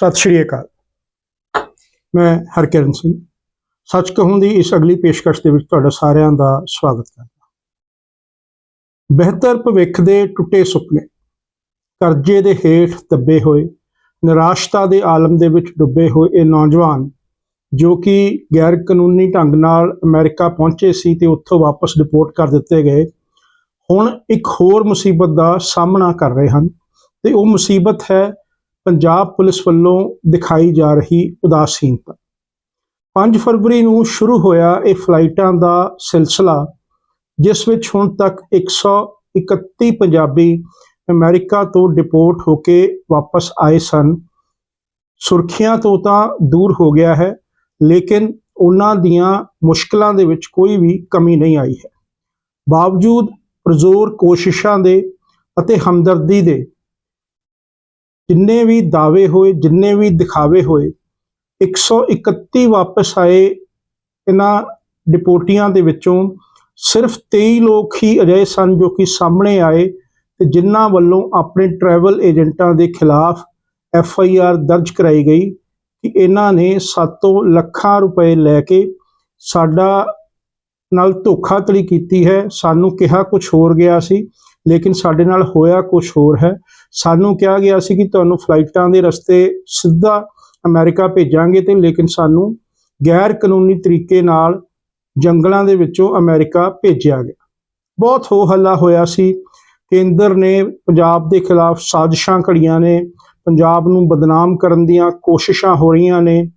ਸਤਿ ਸ਼੍ਰੀ ਅਕਾਲ। ਮੈਂ ਹਰਕਿਰਨ ਸਿੰਘ। ਸੱਚ ਕਹੂੰ ਦੀ ਇਸ ਅਗਲੀ ਪੇਸ਼ਕਸ਼ ਦੇ ਵਿੱਚ ਤੁਹਾਡਾ ਸਾਰਿਆਂ ਦਾ ਸਵਾਗਤ ਕਰਦਾ ਬਿਹਤਰ ਭਵਿੱਖ ਦੇ ਟੁੱਟੇ ਸੁਪਨੇ, ਕਰਜ਼ੇ ਦੇ ਹੇਠ ਦੱਬੇ ਹੋਏ, ਨਿਰਾਸ਼ਤਾ ਦੇ ਆਲਮ ਦੇ ਵਿੱਚ ਡੁੱਬੇ ਹੋਏ ਇਹ ਨੌਜਵਾਨ, ਜੋ ਕਿ ਗੈਰ ਕਾਨੂੰਨੀ ਢੰਗ ਨਾਲ ਅਮਰੀਕਾ ਪਹੁੰਚੇ ਸੀ ਤੇ ਉੱਥੋਂ ਵਾਪਸ ਡਿਪੋਰਟ ਕਰ ਦਿੱਤੇ ਗਏ, ਹੁਣ ਇੱਕ ਹੋਰ ਮੁਸੀਬਤ ਦਾ ਸਾਹਮਣਾ ਕਰ ਰਹੇ ਹਨ ਤੇ ਉਹ ਮੁਸੀਬਤ ਹੈ ਪੰਜਾਬ ਪੁਲਿਸ ਵੱਲੋਂ ਦਿਖਾਈ ਜਾ ਰਹੀ ਉਦਾਸੀਨਤਾ। 5 ਫਰਵਰੀ ਨੂੰ ਸ਼ੁਰੂ ਹੋਇਆ ਇਹ ਫਲਾਈਟਾਂ ਦਾ ਸਿਲਸਿਲਾ, ਜਿਸ ਵਿੱਚ ਹੁਣ ਤੱਕ 131 ਪੰਜਾਬੀ ਅਮਰੀਕਾ ਤੋਂ ਡਿਪੋਰਟ ਹੋ ਕੇ ਵਾਪਸ ਆਏ ਸਨ। ਸੁਰਖੀਆਂ ਤੋਂ ਤਾਂ ਦੂਰ ਹੋ ਗਿਆ ਹੈ, ਲੇਕਿਨ ਉਹਨਾਂ ਦੀਆਂ ਮੁਸ਼ਕਲਾਂ ਦੇ ਵਿੱਚ ਕੋਈ ਵੀ ਕਮੀ ਨਹੀਂ ਆਈ ਹੈ। ਬਾਵਜੂਦ ਪ੍ਰਜ਼ੋਰ ਕੋਸ਼ਿਸ਼ਾਂ ਦੇ ਅਤੇ ਹਮਦਰਦੀ ਦੇ ਜਿੰਨੇ ਵੀ ਦਾਅਵੇ ਹੋਏ, ਜਿੰਨੇ ਵੀ ਦਿਖਾਵੇ ਹੋਏ 131 ਵਾਪਸ ਆਏ ਇਹਨਾਂ ਡਿਪੋਟੀਆਂ ਦੇ ਵਿੱਚੋਂ। ਸਿਰਫ 23 ਲੋਕ ਹੀ ਅਜਿਹੇ ਸਨ ਜੋ ਕਿ ਸਾਹਮਣੇ ਆਏ ਤੇ ਜਿਨ੍ਹਾਂ ਵੱਲੋਂ ਆਪਣੇ ਟਰੈਵਲ ਏਜੰਟਾਂ ਦੇ ਖਿਲਾਫ ਐਫ ਆਈ ਆਰ ਦਰਜ ਕਰਾਈ ਗਈ ਕਿ ਇਹਨਾਂ ਨੇ ਸਾਤੋਂ ਲੱਖਾਂ ਰੁਪਏ ਲੈ ਕੇ ਸਾਡਾ ਨਾਲ ਧੋਖਾਧੜੀ ਕੀਤੀ ਹੈ। ਸਾਨੂੰ ਕਿਹਾ ਕੁਝ ਹੋਰ ਗਿਆ ਸੀ। ਲੇਕਿਨ ਸਾਡੇ ਨਾਲ ਹੋਇਆ ਕੁਝ ਹੋਰ ਹੈ। ਸਾਨੂੰ ਕਿਹਾ ਗਿਆ ਸੀ ਕਿ ਤੁਹਾਨੂੰ ਫਲਾਈਟਾਂ ਦੇ ਰਸਤੇ ਸਿੱਧਾ ਅਮਰੀਕਾ ਭੇਜਾਂਗੇ ਤੇ ਲੇਕਿਨ ਸਾਨੂੰ ਗੈਰ ਕਾਨੂੰਨੀ ਤਰੀਕੇ ਨਾਲ ਜੰਗਲਾਂ ਦੇ ਵਿੱਚੋਂ ਅਮਰੀਕਾ ਭੇਜਿਆ ਗਿਆ। ਬਹੁਤ ਹੋ ਹੱਲਾ ਹੋਇਆ ਸੀ। ਕੇਂਦਰ ਨੇ ਪੰਜਾਬ ਦੇ ਖਿਲਾਫ ਸਾਜ਼ਿਸ਼ਾਂ ਘੜੀਆਂ ਨੇ, ਪੰਜਾਬ ਨੂੰ ਬਦਨਾਮ ਕਰਨ ਦੀਆਂ ਕੋਸ਼ਿਸ਼ਾਂ ਹੋ ਰਹੀਆਂ ਨੇ।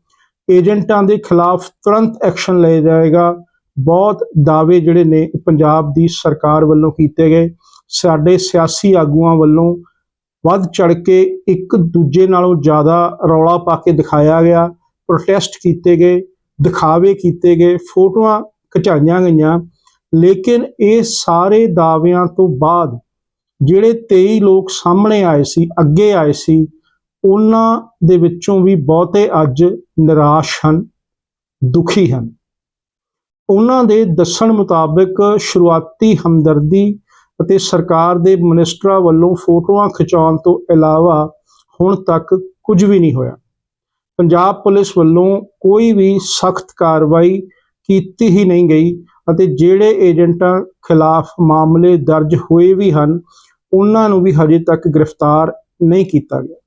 ਏਜੰਟਾਂ ਦੇ ਖਿਲਾਫ ਤੁਰੰਤ ਐਕਸ਼ਨ ਲਿਆ ਜਾਏਗਾ। ਬਹੁਤ ਦਾਅਵੇ ਜਿਹੜੇ ਨੇ ਪੰਜਾਬ ਦੀ ਸਰਕਾਰ ਵੱਲੋਂ ਕੀਤੇ ਗਏ। ਸਾਡੇ ਸਿਆਸੀ ਆਗੂਆਂ ਵੱਲੋਂ ਵੱਧ ਚੜ ਕੇ ਇੱਕ ਦੂਜੇ ਨਾਲੋਂ ਜ਼ਿਆਦਾ ਰੌਲਾ ਪਾ ਕੇ ਦਿਖਾਇਆ ਗਿਆ ਪ੍ਰੋਟੈਸਟ ਕੀਤੇ ਗਏ, ਦਿਖਾਵੇ ਕੀਤੇ ਗਏ, ਫੋਟੋਆਂ ਖਿਚਾਈਆਂ ਗਈਆਂ। ਲੇਕਿਨ ਇਹ ਸਾਰੇ ਦਾਅਵਿਆਂ ਤੋਂ ਬਾਅਦ ਜਿਹੜੇ 23 ਲੋਕ ਸਾਹਮਣੇ ਆਏ ਸੀ, ਅੱਗੇ ਆਏ ਸੀ, ਉਹਨਾਂ ਦੇ ਵਿੱਚੋਂ ਵੀ ਬਹੁਤੇ ਅੱਜ ਨਿਰਾਸ਼ ਹਨ, ਦੁਖੀ ਹਨ। ਉਹਨਾਂ ਦੇ ਦੱਸਣ ਮੁਤਾਬਕ ਸ਼ੁਰੂਆਤੀ ਹਮਦਰਦੀ ਅਤੇ ਸਰਕਾਰ ਦੇ ਮਿਨਿਸਟਰਾਂ ਵੱਲੋਂ ਫੋਟੋਆਂ ਖਿਚਾਉਣ ਤੋਂ ਇਲਾਵਾ ਹੁਣ ਤੱਕ ਕੁਝ ਵੀ ਨਹੀਂ ਹੋਇਆ। ਪੰਜਾਬ ਪੁਲਿਸ ਵੱਲੋਂ ਕੋਈ ਵੀ ਸਖਤ ਕਾਰਵਾਈ ਕੀਤੀ ਹੀ ਨਹੀਂ ਗਈ ਅਤੇ ਜਿਹੜੇ ਏਜੰਟਾਂ ਖਿਲਾਫ ਮਾਮਲੇ ਦਰਜ ਹੋਏ ਵੀ ਹਨ, ਉਹਨਾਂ ਨੂੰ ਵੀ ਹਜੇ ਤੱਕ ਗ੍ਰਿਫਤਾਰ ਨਹੀਂ ਕੀਤਾ ਗਿਆ।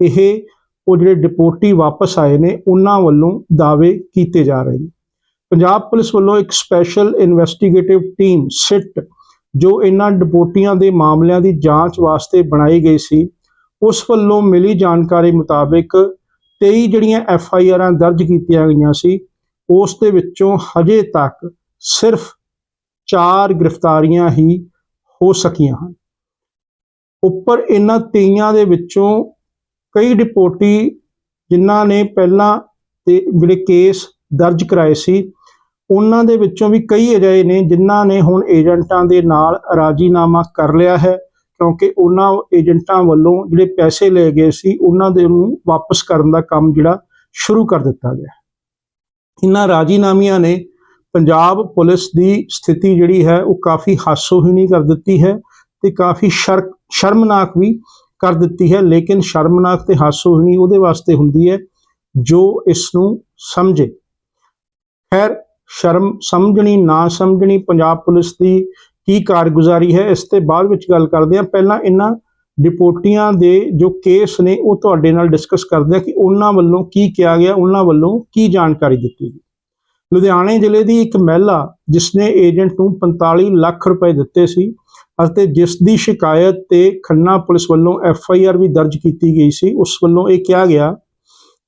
ਇਹ ਉਹ ਜਿਹੜੇ ਡਿਪੋਰਟੀ ਵਾਪਸ ਆਏ ਨੇ, ਉਹਨਾਂ ਵੱਲੋਂ ਦਾਅਵੇ ਕੀਤੇ ਜਾ ਰਹੇ ਨੇ। ਪੰਜਾਬ ਪੁਲਿਸ ਵੱਲੋਂ ਇੱਕ ਸਪੈਸ਼ਲ ਇਨਵੈਸਟੀਗੇਟਿਵ ਟੀਮ, ਸਿਟ ਜੋ ਇਹਨਾਂ ਡਿਪੋਟੀਆਂ ਦੇ ਮਾਮਲਿਆਂ ਦੀ ਜਾਂਚ ਵਾਸਤੇ ਬਣਾਈ ਗਈ ਸੀ, ਉਸ ਵੱਲੋਂ ਮਿਲੀ ਜਾਣਕਾਰੀ ਮੁਤਾਬਕ 23 ਜਿਹੜੀਆਂ ਐਫ ਆਈ ਆਰਾਂ ਦਰਜ ਕੀਤੀਆਂ ਗਈਆਂ ਸੀ, ਉਸ ਦੇ ਵਿੱਚੋਂ ਹਜੇ ਤੱਕ ਸਿਰਫ 4 ਗ੍ਰਿਫਤਾਰੀਆਂ ਹੀ ਹੋ ਸਕੀਆਂ ਹਨ। ਉੱਪਰ ਇਹਨਾਂ ਤੇਈਆਂ ਦੇ ਵਿੱਚੋਂ ਕਈ ਡਿਪੋਟੀ ਜਿਨ੍ਹਾਂ ਨੇ ਪਹਿਲਾਂ ਤੇ ਜਿਹੜੇ ਕੇਸ ਦਰਜ ਕਰਾਏ ਸੀ ਉਹਨਾਂ ਦੇ ਵਿੱਚੋਂ ਵੀ ਕਈ ਅਜਿਹੇ ਨੇ ਜਿਨ੍ਹਾਂ ਨੇ ਹੁਣ ਏਜੰਟਾਂ ਦੇ ਨਾਲ ਰਾਜੀਨਾਮਾ ਕਰ ਲਿਆ ਹੈ, ਕਿਉਂਕਿ ਉਹਨਾਂ ਏਜੰਟਾਂ ਵੱਲੋਂ ਜਿਹੜੇ ਪੈਸੇ ਲਏ ਗਏ ਸੀ, ਉਹਨਾਂ ਦੇ ਨੂੰ ਵਾਪਸ ਕਰਨ ਦਾ ਕੰਮ ਜਿਹੜਾ ਸ਼ੁਰੂ ਕਰ ਦਿੱਤਾ ਗਿਆ ਇਹਨਾਂ ਰਾਜੀਨਾਮਿਆਂ ਨੇ ਪੰਜਾਬ ਪੁਲਿਸ ਦੀ ਸਥਿਤੀ ਜਿਹੜੀ ਹੈ, ਉਹ ਕਾਫੀ ਹਾਸੋਹੀਣੀ ਕਰ ਦਿੱਤੀ ਹੈ ਤੇ ਕਾਫੀ ਸ਼ਰ ਸ਼ਰਮਨਾਕ ਵੀ ਕਰ ਦਿੱਤੀ ਹੈ, ਲੇਕਿਨ ਸ਼ਰਮਨਾਕ ਤੇ ਹਾਸੋਹੀਣੀ ਉਹਦੇ ਵਾਸਤੇ ਹੁੰਦੀ ਹੈ ਜੋ ਇਸ ਨੂੰ ਸਮਝੇ। ਖੈਰ ਸ਼ਰਮ ਸਮਝਣੀ, ਨਾ ਸਮਝਣੀ, ਪੰਜਾਬ ਪੁਲਿਸ ਦੀ ਕੀ ਕਾਰਗੁਜ਼ਾਰੀ ਹੈ, ਇਸ ਤੇ ਬਾਅਦ ਵਿੱਚ ਗੱਲ ਕਰਦੇ ਹਾਂ। ਪਹਿਲਾਂ ਇਹਨਾਂ ਡਿਪੋਟੀਆਂ ਦੇ ਜੋ ਕੇਸ ਨੇ, ਉਹ ਤੁਹਾਡੇ ਨਾਲ ਡਿਸਕਸ ਕਰਦੇ ਆ ਕਿ ਉਹਨਾਂ ਵੱਲੋਂ ਕੀ ਕਿਹਾ ਗਿਆ, ਉਹਨਾਂ ਵੱਲੋਂ ਕੀ ਜਾਣਕਾਰੀ ਦਿੱਤੀ ਗਈ। ਲੁਧਿਆਣੇ ਜ਼ਿਲ੍ਹੇ ਦੀ ਇੱਕ ਮਹਿਲਾ, ਜਿਸਨੇ ਏਜੰਟ ਨੂੰ 45 ਲੱਖ ਰੁਪਏ ਦਿੱਤੇ ਸੀ ਅਤੇ ਜਿਸ ਦੀ ਸ਼ਿਕਾਇਤ ਤੇ ਖੰਨਾ ਪੁਲਿਸ ਵੱਲੋਂ ਐਫ ਆਈ ਆਰ ਵੀ ਦਰਜ ਕੀਤੀ ਗਈ ਸੀ, ਉਸ ਵੱਲੋਂ ਇਹ ਕਿਹਾ ਗਿਆ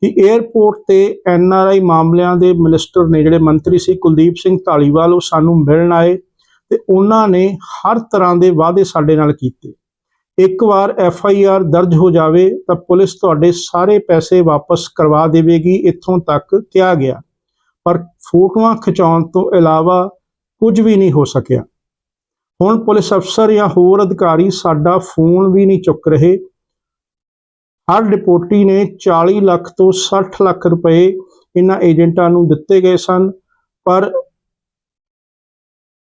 ਕਿ 에ਅਰਪੋਰਟ ਤੇ ਐਨ ਆਰ ਆਈ ਮਾਮਲਿਆਂ ਦੇ ਮਿਨਿਸਟਰ ਨੇ ਜਿਹੜੇ ਮੰਤਰੀ ਸੀ ਕੁਲਦੀਪ ਸਿੰਘ ਢਾਲੀਵਾਲ ਉਹ ਸਾਨੂੰ ਮਿਲਣ ਆਏ ਤੇ ਉਹਨਾਂ ਨੇ ਹਰ ਤਰ੍ਹਾਂ ਦੇ ਵਾਅਦੇ ਸਾਡੇ ਨਾਲ ਕੀਤੇ। ਇੱਕ ਵਾਰ ਐਫ ਆਈ ਆਰ ਦਰਜ ਹੋ ਜਾਵੇ ਤਾਂ ਪੁਲਿਸ ਤੁਹਾਡੇ ਸਾਰੇ ਪੈਸੇ ਵਾਪਸ ਕਰਵਾ ਦੇਵੇਗੀ, ਇੱਥੋਂ ਤੱਕ ਕਿਹਾ ਗਿਆ। ਪਰ ਫੋਟੋਆਂ ਖਿਚਾਉਣ ਤੋਂ ਇਲਾਵਾ ਕੁਝ ਵੀ ਨਹੀਂ ਹੋ ਸਕਿਆ। ਹੁਣ ਪੁਲਿਸ ਅਫਸਰ ਜਾਂ ਹੋਰ ਅਧਿਕਾਰੀ ਸਾਡਾ ਫੋਨ ਵੀ ਨਹੀਂ ਚੁੱਕ ਰਹੇ। ਹਰ ਡਿਪੋਰਟੀ ਨੇ 40 ਲੱਖ ਤੋਂ 60 ਲੱਖ ਰੁਪਏ ਇਹਨਾਂ ਏਜੰਟਾਂ ਨੂੰ ਦਿੱਤੇ ਗਏ ਸਨ, ਪਰ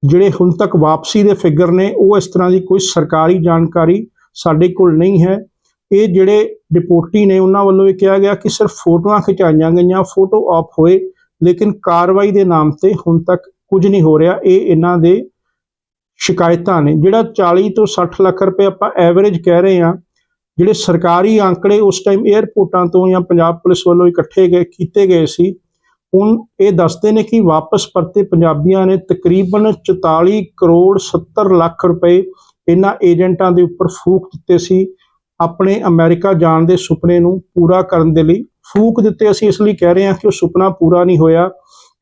ਜਿਹੜੇ ਹੁਣ ਤੱਕ ਵਾਪਸੀ ਦੇ ਫਿਗਰ ਨੇ, ਉਹ ਇਸ ਤਰ੍ਹਾਂ ਦੀ ਕੋਈ ਸਰਕਾਰੀ ਜਾਣਕਾਰੀ ਸਾਡੇ ਕੋਲ ਨਹੀਂ ਹੈ। ਇਹ ਜਿਹੜੇ ਡਿਪੋਰਟੀ ਨੇ, ਉਹਨਾਂ ਵੱਲੋਂ ਇਹ ਕਿਹਾ ਗਿਆ ਕਿ ਸਿਰਫ ਫੋਟੋਆਂ ਖਿਚਾਈਆਂ ਗਈਆਂ, ਫੋਟੋ ਆਪ ਹੋਏ, ਲੇਕਿਨ ਕਾਰਵਾਈ ਦੇ ਨਾਮ ਤੇ ਹੁਣ ਤੱਕ ਕੁਝ ਨਹੀਂ ਹੋ ਰਿਹਾ। ਇਹ ਇਹਨਾਂ ਦੇ ਸ਼ਿਕਾਇਤਾਂ ਨੇ, ਜਿਹੜਾ 40 ਤੋਂ 60 ਲੱਖ ਰੁਪਏ ਆਪਾਂ ਐਵਰੇਜ ਕਹਿ ਰਹੇ ਹਾਂ ਜਿਹੜੇ ਸਰਕਾਰੀ ਅੰਕੜੇ ਉਸ ਟਾਈਮ 에ਅਰਪੋਰਟਾਂ ਤੋਂ ਜਾਂ ਪੰਜਾਬ ਪੁਲਿਸ ਵੱਲੋਂ ਇਕੱਠੇ ਗਏ, ਕੀਤੇ ਗਏ ਸੀ, ਹੁਣ ਇਹ ਦੱਸਦੇ ਨੇ ਕਿ ਵਾਪਸ ਪਰਤੇ ਪੰਜਾਬੀਆਂ ਨੇ ਤਕਰੀਬਨ 44 ਕਰੋੜ 70 ਲੱਖ ਰੁਪਏ ਇਹਨਾਂ ਏਜੰਟਾਂ ਦੇ ਉੱਪਰ ਫੂਕ ਦਿੱਤੇ ਸੀ, ਆਪਣੇ ਅਮਰੀਕਾ ਜਾਣ ਦੇ ਸੁਪਨੇ ਨੂੰ ਪੂਰਾ ਕਰਨ ਦੇ ਲਈ। ਫੂਕ ਦਿੱਤੇ ਅਸੀਂ ਇਸ ਲਈ ਕਹਿ ਰਹੇ ਹਾਂ ਕਿ ਉਹ ਸੁਪਨਾ ਪੂਰਾ ਨਹੀਂ ਹੋਇਆ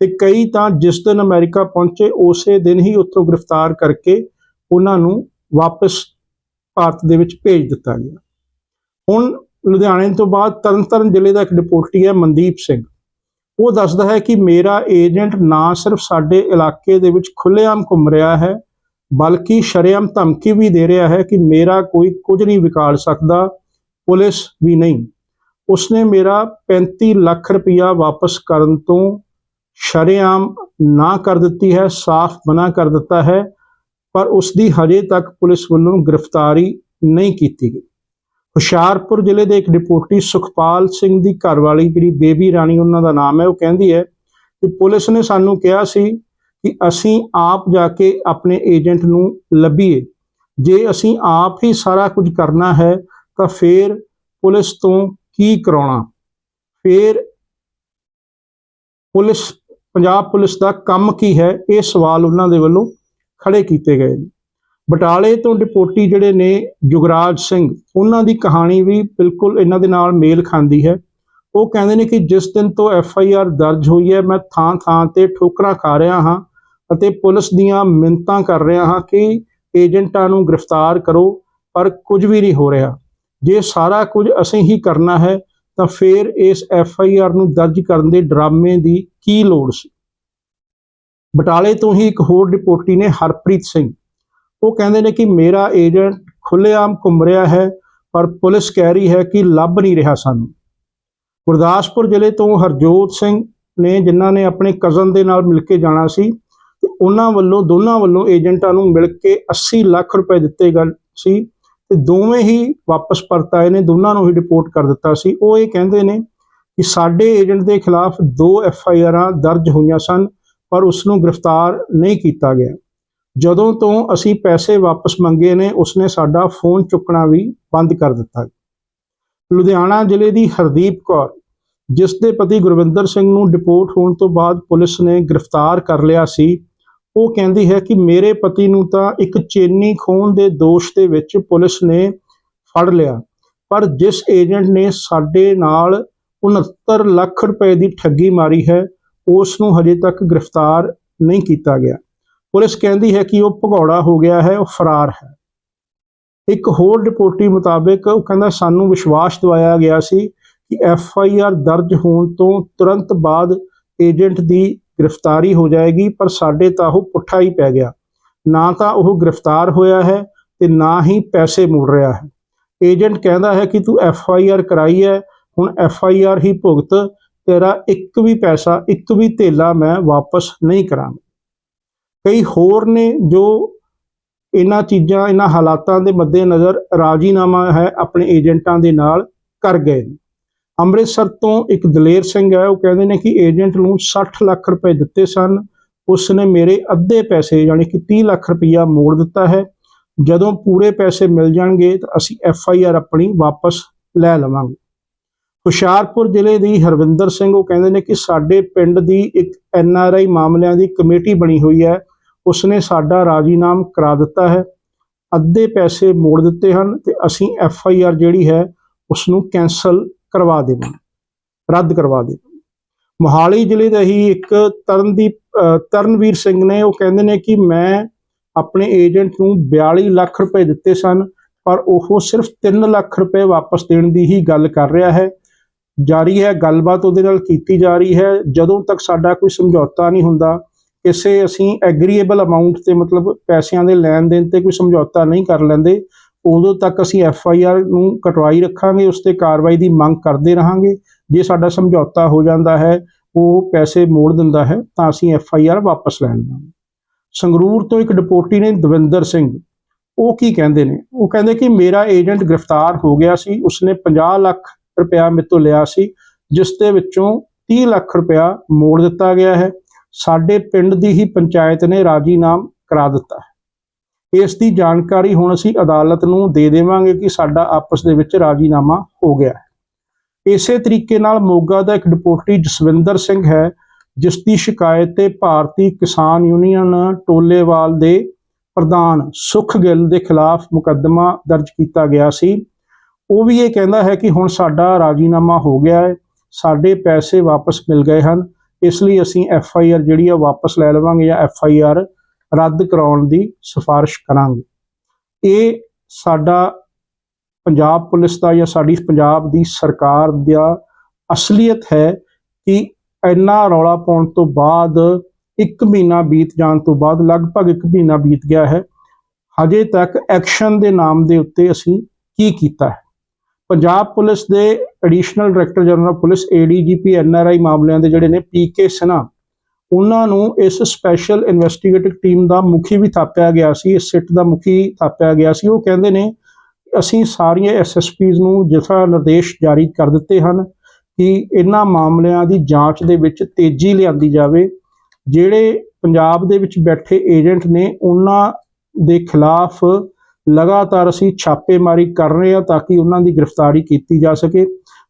ਤੇ ਕਈ ਤਾਂ ਜਿਸ ਦਿਨ ਅਮਰੀਕਾ ਪਹੁੰਚੇ, ਉਸੇ ਦਿਨ ਹੀ ਉੱਥੋਂ ਗ੍ਰਿਫਤਾਰ ਕਰਕੇ ਉਹਨਾਂ ਨੂੰ ਵਾਪਸ ਭਾਰਤ ਦੇ ਵਿੱਚ ਭੇਜ ਦਿੱਤਾ ਗਿਆ। ਹੁਣ ਲੁਧਿਆਣੇ ਤੋਂ ਬਾਅਦ ਤਰਨਤਾਰਨ ਜ਼ਿਲ੍ਹੇ ਦਾ ਇੱਕ ਡਿਪੋਰਟੀ ਹੈ ਮਨਦੀਪ ਸਿੰਘ। ਉਹ ਦੱਸਦਾ ਹੈ ਕਿ ਮੇਰਾ ਏਜੰਟ ਨਾ ਸਿਰਫ ਸਾਡੇ ਇਲਾਕੇ ਦੇ ਵਿੱਚ ਖੁੱਲ੍ਹੇਆਮ ਘੁੰਮ ਰਿਹਾ ਹੈ, ਬਲਕਿ ਸ਼ਰੇਆਮ ਧਮਕੀ ਵੀ ਦੇ ਰਿਹਾ ਹੈ ਕਿ ਮੇਰਾ ਕੋਈ ਕੁਝ ਨਹੀਂ ਵਿਗਾੜ ਸਕਦਾ, ਪੁਲਿਸ ਵੀ ਨਹੀਂ। ਉਸਨੇ ਮੇਰਾ 35 ਲੱਖ ਰੁਪਇਆ ਵਾਪਸ ਕਰਨ ਤੋਂ ਸ਼ਰੇਆਮ ਨਾ ਕਰ ਦਿੱਤੀ ਹੈ, ਸਾਫ਼ ਮਨਾ ਕਰ ਦਿੱਤਾ ਹੈ, ਪਰ ਉਸ ਦੀ ਹਜੇ ਤੱਕ ਪੁਲਿਸ ਵੱਲੋਂ ਗ੍ਰਿਫਤਾਰੀ ਨਹੀਂ ਕੀਤੀ ਗਈ। ਹੁਸ਼ਿਆਰਪੁਰ ਜ਼ਿਲ੍ਹੇ ਦੇ ਇੱਕ ਡਿਪੋਰਟੀ ਸੁਖਪਾਲ ਸਿੰਘ ਦੀ ਘਰਵਾਲੀ, ਜਿਹੜੀ ਬੇਬੀ ਰਾਣੀ ਉਹਨਾਂ ਦਾ ਨਾਮ ਹੈ, ਉਹ ਕਹਿੰਦੀ ਹੈ ਕਿ ਪੁਲਿਸ ਨੇ ਸਾਨੂੰ ਕਿਹਾ ਸੀ ਕਿ ਅਸੀਂ ਆਪ ਜਾ ਕੇ ਆਪਣੇ ਏਜੰਟ ਨੂੰ ਲੱਭੀਏ। ਜੇ ਅਸੀਂ ਆਪ ਹੀ ਸਾਰਾ ਕੁਝ ਕਰਨਾ ਹੈ, ਤਾਂ ਫਿਰ ਪੁਲਿਸ ਤੋਂ ਕੀ ਕਰਾਉਣਾ? ਫਿਰ ਪੁਲਿਸ, ਪੰਜਾਬ ਪੁਲਿਸ ਦਾ ਕੰਮ ਕੀ ਹੈ? ਇਹ ਸਵਾਲ ਉਹਨਾਂ ਦੇ ਵੱਲੋਂ ਖੜੇ ਕੀਤੇ ਗਏ ਨੇ। ਬਟਾਲੇ ਤੋਂ ਡਿਪੋਟੀ ਜਿਹੜੇ ਨੇ ਜੁਗਰਾਜ ਸਿੰਘ, ਉਹਨਾਂ ਦੀ ਕਹਾਣੀ ਵੀ ਬਿਲਕੁਲ ਇਹਨਾਂ ਦੇ ਨਾਲ ਮੇਲ ਖਾਂਦੀ ਹੈ। ਉਹ ਕਹਿੰਦੇ ਨੇ ਕਿ ਜਿਸ ਦਿਨ ਤੋਂ ਐਫ ਆਈ ਆਰ ਦਰਜ ਹੋਈ ਹੈ, ਮੈਂ ਥਾਂ ਥਾਂ ਤੇ ਠੋਕਰਾਂ ਖਾ ਰਿਹਾ ਹਾਂ ਅਤੇ ਪੁਲਿਸ ਦੀਆਂ ਮਿੰਤਾਂ ਕਰ ਰਿਹਾ ਹਾਂ ਕਿ ਏਜੰਟਾਂ ਨੂੰ ਗ੍ਰਿਫਤਾਰ ਕਰੋ, ਪਰ ਕੁਝ ਵੀ ਨਹੀਂ ਹੋ ਰਿਹਾ। ਜੇ ਸਾਰਾ ਕੁਝ ਅਸੀਂ ਹੀ ਕਰਨਾ ਹੈ, ਤਾਂ ਫਿਰ ਇਸ ਐਫ ਆਈ ਆਰ ਨੂੰ ਦਰਜ ਕਰਨ ਦੇ ਡਰਾਮੇ ਦੀ ਕੀ ਲੋੜ ਸੀ? ਬਟਾਲੇ ਤੋਂ ਹੀ ਇੱਕ ਹੋਰ ਰਿਪੋਰਟੀ ਨੇ ਹਰਪ੍ਰੀਤ ਸਿੰਘ। ਉਹ ਕਹਿੰਦੇ ਨੇ ਕਿ ਮੇਰਾ ਏਜੰਟ ਖੁੱਲ੍ਹੇਆਮ ਘੁੰਮ ਰਿਹਾ ਹੈ, ਪਰ ਪੁਲਿਸ ਕਹਿ ਰਹੀ ਹੈ ਕਿ ਲੱਭ ਨਹੀਂ ਰਿਹਾ ਸਾਨੂੰ। ਗੁਰਦਾਸਪੁਰ ਜ਼ਿਲ੍ਹੇ ਤੋਂ ਹਰਜੋਤ ਸਿੰਘ ਨੇ ਜਿਨ੍ਹਾਂ ਨੇ ਆਪਣੇ ਕਜ਼ਨ ਦੇ ਨਾਲ ਮਿਲ ਕੇ ਜਾਣਾ ਸੀ, ਤੇ ਉਹਨਾਂ ਵੱਲੋਂ, ਦੋਨਾਂ ਵੱਲੋਂ ਏਜੰਟਾਂ ਨੂੰ ਮਿਲ ਕੇ 80 ਲੱਖ ਰੁਪਏ ਦਿੱਤੇ ਗਏ ਸੀ, ਤੇ ਦੋਵੇਂ ਹੀ ਵਾਪਸ ਪਰਤ ਆਏ ਨੇ, ਦੋਨਾਂ ਨੂੰ ਹੀ ਰਿਪੋਰਟ ਕਰ ਦਿੱਤਾ ਸੀ। ਉਹ ਇਹ ਕਹਿੰਦੇ ਨੇ ਕਿ ਸਾਡੇ ਏਜੰਟ ਦੇ ਖਿਲਾਫ ਦੋ ਐਫ ਆਈ ਆਰਾਂ ਦਰਜ ਹੋਈਆਂ ਸਨ, ਪਰ ਉਸ ਨੂੰ ਗ੍ਰਿਫਤਾਰ ਨਹੀਂ ਕੀਤਾ ਗਿਆ। ਜਦੋਂ ਤੋਂ ਅਸੀਂ ਪੈਸੇ ਵਾਪਸ ਮੰਗੇ ਨੇ, ਉਸਨੇ ਸਾਡਾ ਫੋਨ ਚੁੱਕਣਾ ਵੀ ਬੰਦ ਕਰ ਦਿੱਤਾ। ਲੁਧਿਆਣਾ ਜ਼ਿਲ੍ਹੇ ਦੀ ਹਰਦੀਪ ਕੌਰ, ਜਿਸ ਦੇ ਪਤੀ ਗੁਰਵਿੰਦਰ ਸਿੰਘ ਨੂੰ ਡਿਪੋਰਟ ਹੋਣ ਤੋਂ ਬਾਅਦ ਪੁਲਿਸ ਨੇ ਗ੍ਰਿਫਤਾਰ ਕਰ ਲਿਆ ਸੀ, ਉਹ ਕਹਿੰਦੀ ਹੈ ਕਿ ਮੇਰੇ ਪਤੀ ਨੂੰ ਤਾਂ ਇੱਕ ਚੇਨੀ ਖੋਹਣ ਦੇ ਦੋਸ਼ ਦੇ ਵਿੱਚ ਪੁਲਿਸ ਨੇ ਫੜ ਲਿਆ, ਪਰ ਜਿਸ ਏਜੰਟ ਨੇ ਸਾਡੇ ਨਾਲ 69 ਲੱਖ ਰੁਪਏ ਦੀ ਠੱਗੀ ਮਾਰੀ ਹੈ, ਉਸ ਨੂੰ ਹਜੇ ਤੱਕ ਗ੍ਰਿਫਤਾਰ ਨਹੀਂ ਕੀਤਾ ਗਿਆ। ਪੁਲਿਸ ਕਹਿੰਦੀ ਹੈ ਕਿ ਉਹ ਭਗੌੜਾ ਹੋ ਗਿਆ ਹੈ, ਉਹ ਫਰਾਰ ਹੈ। ਇੱਕ ਹੋਰ ਰਿਪੋਰਟੀ ਮੁਤਾਬਕ ਉਹ ਕਹਿੰਦਾ ਸਾਨੂੰ ਵਿਸ਼ਵਾਸ ਦਿਵਾਇਆ ਗਿਆ ਸੀ ਕਿ ਐਫ ਆਈ ਆਰ ਦਰਜ ਹੋਣ ਤੋਂ ਤੁਰੰਤ ਬਾਅਦ ਏਜੰਟ ਦੀ ਗ੍ਰਿਫਤਾਰੀ ਹੋ ਜਾਏਗੀ, ਪਰ ਸਾਡੇ ਤਾਂ ਉਹ ਪੁੱਠਾ ਹੀ ਪੈ ਗਿਆ। ਨਾ ਤਾਂ ਉਹ ਗ੍ਰਿਫਤਾਰ ਹੋਇਆ ਹੈ ਤੇ ਨਾ ਹੀ ਪੈਸੇ ਮੋੜ ਰਿਹਾ ਹੈ। ਏਜੰਟ ਕਹਿੰਦਾ ਹੈ ਕਿ ਤੂੰ ਐਫ ਆਈ ਆਰ ਕਰਾਈ ਹੈ, ਹੁਣ ਐਫ ਆਈ ਆਰ ਹੀ ਭੁਗਤ, ਤੇਰਾ ਇੱਕ ਵੀ ਪੈਸਾ, ਇੱਕ ਵੀ ਧੇਲਾ ਮੈਂ ਵਾਪਸ ਨਹੀਂ ਕਰਾਂਗਾ। ਕਈ ਹੋਰ ਨੇ ਜੋ ਇਹਨਾਂ ਚੀਜ਼ਾਂ, ਇਹਨਾਂ ਹਾਲਾਤਾਂ ਦੇ ਮੱਦੇਨਜ਼ਰ ਰਾਜੀਨਾਮਾ ਹੈ ਆਪਣੇ ਏਜੰਟਾਂ ਦੇ ਨਾਲ ਕਰ ਗਏ ਨੇ। ਅੰਮ੍ਰਿਤਸਰ ਤੋਂ ਇੱਕ ਦਲੇਰ ਸਿੰਘ ਹੈ, ਉਹ ਕਹਿੰਦੇ ਨੇ ਕਿ ਏਜੰਟ ਨੂੰ 60 ਲੱਖ ਰੁਪਏ ਦਿੱਤੇ ਸਨ। ਉਸ ਨੇ ਮੇਰੇ ਅੱਧੇ ਪੈਸੇ, ਯਾਨੀ ਕਿ 30 ਲੱਖ ਰੁਪਈਆ ਮੋੜ ਦਿੱਤਾ ਹੈ। ਜਦੋਂ ਪੂਰੇ ਪੈਸੇ ਮਿਲ ਜਾਣਗੇ ਤਾਂ ਅਸੀਂ ਐਫ ਆਈ ਆਰ ਆਪਣੀ ਵਾਪਸ ਲੈ ਲਵਾਂਗੇ। ਹੁਸ਼ਿਆਰਪੁਰ ਜ਼ਿਲ੍ਹੇ ਦੀ ਹਰਵਿੰਦਰ ਸਿੰਘ, ਉਹ ਕਹਿੰਦੇ ਨੇ ਕਿ ਸਾਡੇ ਪਿੰਡ ਦੀ ਇੱਕ ਐਨ ਆਰ ਆਈ ਮਾਮਲਿਆਂ ਦੀ ਕਮੇਟੀ ਬਣੀ ਹੋਈ ਹੈ। ਉਸਨੇ ਸਾਡਾ ਰਾਜੀਨਾਮ ਕਰਾ ਦਿੱਤਾ ਹੈ। ਅੱਧੇ ਪੈਸੇ ਮੋੜ ਦਿੱਤੇ ਹਨ ਤੇ ਅਸੀਂ ਐਫ ਆਈ ਆਰ ਜਿਹੜੀ ਹੈ ਉਸ ਨੂੰ ਕੈਨਸਲ ਕਰਵਾ ਦੇਵਾਂਗੇ, ਰੱਦ ਕਰਵਾ ਦੇਵਾਂਗੇ। ਮੋਹਾਲੀ ਜ਼ਿਲ੍ਹੇ ਦਾ ਹੀ ਇੱਕ ਤਰਨਦੀਪ ਤਰਨਵੀਰ ਸਿੰਘ ਨੇ ਉਹ ਕਹਿੰਦੇ ਨੇ ਕਿ ਮੈਂ ਆਪਣੇ ਏਜੰਟ ਨੂੰ 42 ਲੱਖ ਰੁਪਏ ਦਿੱਤੇ ਸਨ, ਪਰ ਉਹ ਸਿਰਫ 3 ਲੱਖ ਰੁਪਏ ਵਾਪਸ ਦੇਣ ਦੀ ਹੀ ਗੱਲ ਕਰ ਰਿਹਾ ਹੈ। ਜਾਰੀ ਹੈ, ਗੱਲਬਾਤ ਉਹਦੇ ਨਾਲ ਕੀਤੀ ਜਾ ਰਹੀ ਹੈ। ਜਦੋਂ ਤੱਕ ਸਾਡਾ ਕੋਈ ਸਮਝੌਤਾ ਨਹੀਂ ਹੁੰਦਾ ਕਿਸੇ ਅਸੀਂ ਐਗਰੀਏਬਲ ਅਮਾਉਂਟ ਤੇ ਮਤਲਬ ਪੈਸਿਆਂ ਦੇ ਲੈਣ ਦੇਣ ਤੇ ਕੋਈ ਸਮਝੌਤਾ ਨਹੀਂ ਕਰ ਲੈਂਦੇ, ਉਦੋਂ ਤੱਕ ਅਸੀਂ ਐਫ ਆਈ ਆਰ ਨੂੰ ਕਟਵਾਈ ਰੱਖਾਂਗੇ, ਉਸ ਤੇ ਕਾਰਵਾਈ ਦੀ ਮੰਗ ਕਰਦੇ ਰਹਾਂਗੇ। ਜੇ ਸਾਡਾ ਸਮਝੌਤਾ ਹੋ ਜਾਂਦਾ ਹੈ, ਉਹ ਪੈਸੇ ਮੋੜ ਦਿੰਦਾ ਹੈ, ਤਾਂ ਅਸੀਂ ਐਫ ਆਈ ਆਰ ਵਾਪਸ ਲੈ ਲਵਾਂਗੇ ਸੰਗਰੂਰ ਤੋਂ ਇੱਕ ਡਿਪੋਟੀ ਨੇ ਦਵਿੰਦਰ ਸਿੰਘ। ਉਹ ਕੀ ਕਹਿੰਦੇ ਨੇ? ਉਹ ਕਹਿੰਦੇ ਕਿ ਮੇਰਾ ਏਜੰਟ ਗ੍ਰਿਫਤਾਰ ਹੋ ਗਿਆ ਸੀ, ਉਸਨੇ 50 ਲੱਖ ਰੁਪਇਆ ਮੇਰੇ ਤੋਂ ਲਿਆ ਸੀ, ਜਿਸ ਦੇ ਵਿੱਚੋਂ 30 ਲੱਖ ਰੁਪਇਆ ਮੋੜ ਦਿੱਤਾ ਗਿਆ ਹੈ। ਸਾਡੇ ਪਿੰਡ ਦੀ ਹੀ ਪੰਚਾਇਤ ਨੇ ਰਾਜੀਨਾਮ ਕਰਾ ਦਿੱਤਾ ਇਸ ਦੀ ਜਾਣਕਾਰੀ ਹੁਣ ਅਸੀਂ ਅਦਾਲਤ ਨੂੰ ਦੇ ਦੇਵਾਂਗੇ ਕਿ ਸਾਡਾ ਆਪਸ ਦੇ ਵਿੱਚ ਰਾਜੀਨਾਮਾ ਹੋ ਗਿਆ ਹੈ। ਇਸੇ ਤਰੀਕੇ ਨਾਲ ਮੋਗਾ ਦਾ ਇੱਕ ਡਿਪੋਟੀ ਜਸਵਿੰਦਰ ਸਿੰਘ ਹੈ, ਜਿਸ ਦੀ ਸ਼ਿਕਾਇਤ ਤੇ ਭਾਰਤੀ ਕਿਸਾਨ ਯੂਨੀਅਨ ਟੋਲੇਵਾਲ ਦੇ ਪ੍ਰਧਾਨ ਸੁਖ ਗਿੱਲ ਦੇ ਖਿਲਾਫ ਮੁਕੱਦਮਾ ਦਰਜ ਕੀਤਾ ਗਿਆ ਸੀ। ਉਹ ਵੀ ਇਹ ਕਹਿੰਦਾ ਹੈ ਕਿ ਹੁਣ ਸਾਡਾ ਰਾਜੀਨਾਮਾ ਹੋ ਗਿਆ ਹੈ, ਸਾਡੇ ਪੈਸੇ ਵਾਪਸ ਮਿਲ ਗਏ ਹਨ। ਇਸ ਲਈ ਅਸੀਂ ਐਫ ਆਈ ਆਰ ਜਿਹੜੀ ਆ ਵਾਪਸ ਲੈ ਲਵਾਂਗੇ ਜਾਂ ਐਫ ਆਈ ਆਰ ਰੱਦ ਕਰਾਉਣ ਦੀ ਸਿਫਾਰਿਸ਼ ਕਰਾਂਗੇ। ਇਹ ਸਾਡਾ ਪੰਜਾਬ ਪੁਲਿਸ ਦਾ ਜਾਂ ਸਾਡੀ ਪੰਜਾਬ ਦੀ ਸਰਕਾਰ ਦਾ ਅਸਲੀਅਤ ਹੈ ਕਿ ਇੰਨਾ ਰੌਲਾ ਪਾਉਣ ਤੋਂ ਬਾਅਦ ਇੱਕ ਮਹੀਨਾ ਬੀਤ ਜਾਣ ਤੋਂ ਬਾਅਦ, ਲਗਭਗ ਇੱਕ ਮਹੀਨਾ ਬੀਤ ਗਿਆ ਹੈ, ਹਜੇ ਤੱਕ ਐਕਸ਼ਨ ਦੇ ਨਾਮ ਦੇ ਉੱਤੇ ਅਸੀਂ ਕੀ ਕੀਤਾ ਹੈ? ਪੰਜਾਬ ਪੁਲਿਸ ਦੇ additional director general of police ADGP NRI ਮਾਮਲਿਆਂ ਦੇ ਜਿਹੜੇ ਨੇ ਪੀਕੇ ਸਿਨਾ ਉਹਨਾਂ ਨੂੰ ਇਸ ਸਪੈਸ਼ਲ ਇਨਵੈਸਟੀਗੇਟਿਵ ਟੀਮ ਦਾ ਮੁਖੀ ਵੀ ਥਾਪਿਆ ਗਿਆ ਸੀ, ਇਸ ਸਿੱਟ ਦਾ ਮੁਖੀ ਥਾਪਿਆ ਗਿਆ ਸੀ। ਉਹ ਕਹਿੰਦੇ ਨੇ, ਅਸੀਂ ਸਾਰੀਆਂ ਐਸਐਸਪੀਜ਼ ਨੂੰ ਜਿਸਾ ਨਿਰਦੇਸ਼ ਜਾਰੀ ਕਰ ਦਿੱਤੇ ਹਨ ਕਿ ਇਹਨਾਂ ਮਾਮਲਿਆਂ ਦੀ ਜਾਂਚ ਦੇ ਵਿੱਚ ਤੇਜ਼ੀ ਲਿਆਂਦੀ ਜਾਵੇ। ਜਿਹੜੇ ਪੰਜਾਬ ਦੇ ਵਿੱਚ ਬੈਠੇ ਏਜੰਟ ਨੇ, ਉਹਨਾਂ ਦੇ ਖਿਲਾਫ ਲਗਾਤਾਰ ਅਸੀਂ ਛਾਪੇਮਾਰੀ ਕਰ ਰਹੇ ਹਾਂ ਤਾਂ ਕਿ ਉਹਨਾਂ ਦੀ ਗ੍ਰਿਫਤਾਰੀ ਕੀਤੀ ਜਾ ਸਕੇ।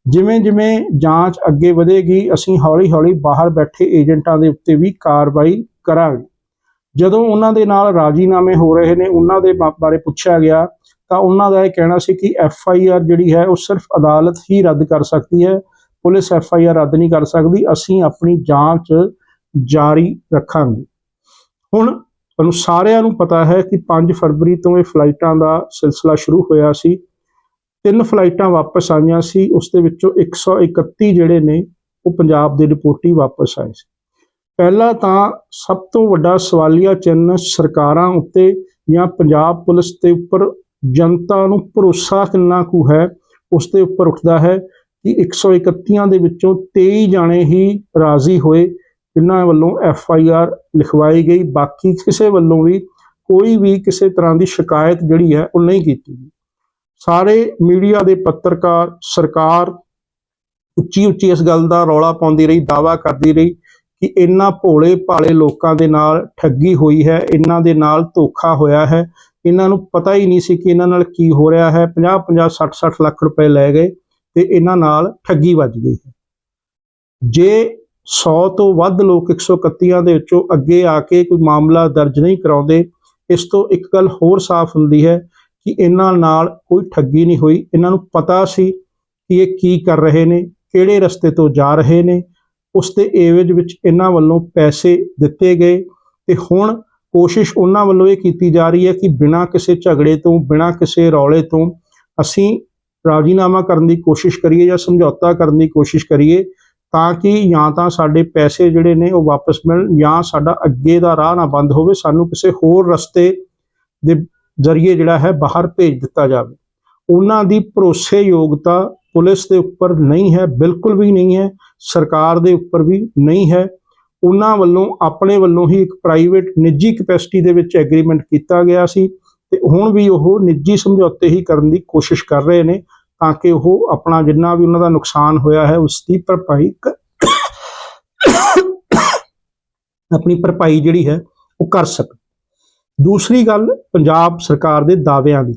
ਜਿਵੇਂ ਜਿਵੇਂ ਜਾਂਚ ਅੱਗੇ ਵਧੇਗੀ, ਅਸੀਂ ਹੌਲੀ-ਹੌਲੀ ਬਾਹਰ ਬੈਠੇ ਏਜੰਟਾਂ ਦੇ ਉੱਤੇ ਵੀ ਕਾਰਵਾਈ ਕਰਾਂਗੇ। ਜਦੋਂ ਉਹਨਾਂ ਦੇ ਨਾਲ ਰਾਜੀਨਾਮੇ ਹੋ ਰਹੇ ਨੇ, ਉਹਨਾਂ ਦੇ ਬਾਰੇ ਪੁੱਛਿਆ ਗਿਆ, ਤਾਂ ਉਹਨਾਂ ਦਾ ਇਹ ਕਹਿਣਾ ਸੀ ਕਿ ਐਫ ਆਈ ਆਰ ਜਿਹੜੀ ਹੈ, ਉਹ ਸਿਰਫ ਅਦਾਲਤ ਹੀ ਰੱਦ ਕਰ ਸਕਦੀ ਹੈ। ਪੁਲਿਸ ਐਫ ਆਈ ਆਰ ਰੱਦ ਨਹੀਂ ਕਰ ਸਕਦੀ। ਅਸੀਂ ਆਪਣੀ ਜਾਂਚ ਜਾਰੀ ਰੱਖਾਂਗੇ। ਹੁਣ ਤੁਹਾਨੂੰ ਸਾਰਿਆਂ ਨੂੰ ਪਤਾ ਹੈ ਕਿ 5 ਫਰਵਰੀ ਤੋਂ ਇਹ ਫਲਾਈਟਾਂ ਦਾ ਸਿਲਸਿਲਾ ਸ਼ੁਰੂ ਹੋਇਆ ਸੀ। ਤਿੰਨ ਫਲਾਈਟਾਂ ਵਾਪਸ ਆਈਆਂ ਸੀ, ਉਸ ਦੇ ਵਿੱਚੋਂ 131 ਜਿਹੜੇ ਨੇ, ਉਹ ਪੰਜਾਬ ਦੇ ਰਿਪੋਰਟੀ ਵਾਪਸ ਆਏ ਸੀ। ਪਹਿਲਾ ਤਾਂ ਸਭ ਤੋਂ ਵੱਡਾ ਸਵਾਲੀਆ ਚਿੰਨ੍ਹ ਸਰਕਾਰਾਂ ਉੱਤੇ ਜਾਂ ਪੰਜਾਬ ਪੁਲਿਸ ਦੇ ਉੱਪਰ ਜਨਤਾ ਨੂੰ ਭਰੋਸਾ ਕਿੰਨਾ ਕੁ ਹੈ, ਉਸ ਦੇ ਉੱਪਰ ਉੱਠਦਾ ਹੈ ਕਿ 131 ਦੇ ਵਿੱਚੋਂ 23 ਜਾਣੇ ਹੀ ਰਾਜ਼ੀ ਹੋਏ। ਜਿਨ੍ਹਾਂ ਵੱਲੋਂ ਐਫ ਆਈ ਆਰ ਲਿਖਵਾਈ ਗਈ। ਬਾਕੀ ਕਿਸੇ ਵੱਲੋਂ ਵੀ ਕੋਈ ਵੀ ਕਿਸੇ ਤਰ੍ਹਾਂ ਦੀ ਸ਼ਿਕਾਇਤ ਜਿਹੜੀ ਹੈ, ਉਹ ਨਹੀਂ ਕੀਤੀ ਗਈ। ਸਾਰੇ ਮੀਡੀਆ ਦੇ ਪੱਤਰਕਾਰ, ਸਰਕਾਰ ਉੱਚੀ ਉੱਚੀ ਇਸ ਗੱਲ ਦਾ ਰੌਲਾ ਪਾਉਂਦੀ ਰਹੀ ਦਾਵਾ ਕਰਦੀ ਰਹੀ ਕਿ ਇਹਨਾਂ ਭੋਲੇ ਭਾਲੇ ਲੋਕਾਂ ਦੇ ਨਾਲ ਠੱਗੀ ਹੋਈ ਹੈ ਇਹਨਾਂ ਦੇ ਨਾਲ ਧੋਖਾ ਹੋਇਆ ਹੈ। ਇਹਨਾਂ ਨੂੰ ਪਤਾ ਹੀ ਨਹੀਂ ਸੀ ਕਿ ਇਹਨਾਂ ਨਾਲ ਕੀ ਹੋ ਰਿਹਾ ਹੈ। 50 50 60 60 ਲੱਖ ਰੁਪਏ ਲੈ ਗਏ ਤੇ ਇਹਨਾਂ ਨਾਲ ਠੱਗੀ ਵੱਜ ਗਈ ਹੈ। ਜੇ 100 ਤੋਂ ਵੱਧ ਲੋਕ 131 ਦੇ ਵਿੱਚੋਂ ਅੱਗੇ ਆ ਕੇ ਕੋਈ ਮਾਮਲਾ ਦਰਜ ਨਹੀਂ ਕਰਾਉਂਦੇ। ਇਸ ਤੋਂ ਇੱਕ ਗੱਲ ਹੋਰ ਸਾਫ਼ ਹੁੰਦੀ ਹੈ ਕਿ ਇਹਨਾਂ ਨਾਲ ਕੋਈ ਠੱਗੀ ਨਹੀਂ ਹੋਈ। ਇਹਨਾਂ ਨੂੰ ਪਤਾ ਸੀ ਕਿ ਇਹ ਕੀ ਕਰ ਰਹੇ ਨੇ, ਕਿਹੜੇ ਰਸਤੇ ਤੋਂ ਜਾ ਰਹੇ ਨੇ। ਉਸ ਦੇ ਏਵਜ ਵਿੱਚ ਇਹਨਾਂ ਵੱਲੋਂ ਪੈਸੇ ਦਿੱਤੇ ਗਏ ਤੇ ਹੁਣ ਕੋਸ਼ਿਸ਼ ਉਹਨਾਂ ਵੱਲੋਂ ਇਹ ਕੀਤੀ ਜਾ ਰਹੀ ਹੈ ਕਿ ਬਿਨਾਂ ਕਿਸੇ ਝਗੜੇ ਤੋਂ, ਬਿਨਾਂ ਕਿਸੇ ਰੌਲੇ ਤੋਂ ਅਸੀਂ ਰਾਜੀਨਾਮਾ ਕਰਨ ਦੀ ਕੋਸ਼ਿਸ਼ ਕਰੀਏ ਜਾਂ ਸਮਝੌਤਾ ਕਰਨ ਦੀ ਕੋਸ਼ਿਸ਼ ਕਰੀਏ। ਤਾਂ ਕਿ ਜਾਂ ਤਾਂ ਸਾਡੇ ਪੈਸੇ ਜਿਹੜੇ ਨੇ ਉਹ ਵਾਪਸ ਮਿਲਣ ਜਾਂ ਸਾਡਾ ਅੱਗੇ ਦਾ ਰਾਹ ਨਾ ਬੰਦ ਹੋਵੇ, ਸਾਨੂੰ ਕਿਸੇ ਹੋਰ ਰਸਤੇ ਦੇ ਜ਼ਰੀਏ ਜਿਹੜਾ ਹੈ ਬਾਹਰ ਭੇਜ ਦਿੱਤਾ ਜਾਵੇ। ਉਹਨਾਂ ਦੀ ਭਰੋਸੇਯੋਗਤਾ ਪੁਲਿਸ ਦੇ ਉੱਪਰ ਨਹੀਂ ਹੈ, ਬਿਲਕੁਲ ਵੀ ਨਹੀਂ ਹੈ, ਸਰਕਾਰ ਦੇ ਉੱਪਰ ਵੀ ਨਹੀਂ ਹੈ। ਉਹਨਾਂ ਵੱਲੋਂ, ਆਪਣੇ ਵੱਲੋਂ ਹੀ ਇੱਕ ਪ੍ਰਾਈਵੇਟ ਨਿੱਜੀ ਕਪੈਸਿਟੀ ਦੇ ਵਿੱਚ ਐਗਰੀਮੈਂਟ ਕੀਤਾ ਗਿਆ ਸੀ ਤੇ ਹੁਣ ਵੀ ਉਹ ਨਿੱਜੀ ਸਮਝੌਤੇ ਹੀ ਕਰਨ ਦੀ ਕੋਸ਼ਿਸ਼ ਕਰ ਰਹੇ ਨੇ। ਤਾਂ ਕਿ ਉਹ ਆਪਣਾ ਜਿੰਨਾ ਵੀ ਉਹਨਾਂ ਦਾ ਨੁਕਸਾਨ ਹੋਇਆ ਹੈ, ਉਸ ਦੀ ਭਰਪਾਈ ਆਪਣੀ ਭਰਪਾਈ ਜਿਹੜੀ ਹੈ, ਉਹ ਕਰ ਸਕਣ ਦੂਸਰੀ ਗੱਲ, ਪੰਜਾਬ ਸਰਕਾਰ ਦੇ ਦਾਅਵਿਆਂ ਦੀ।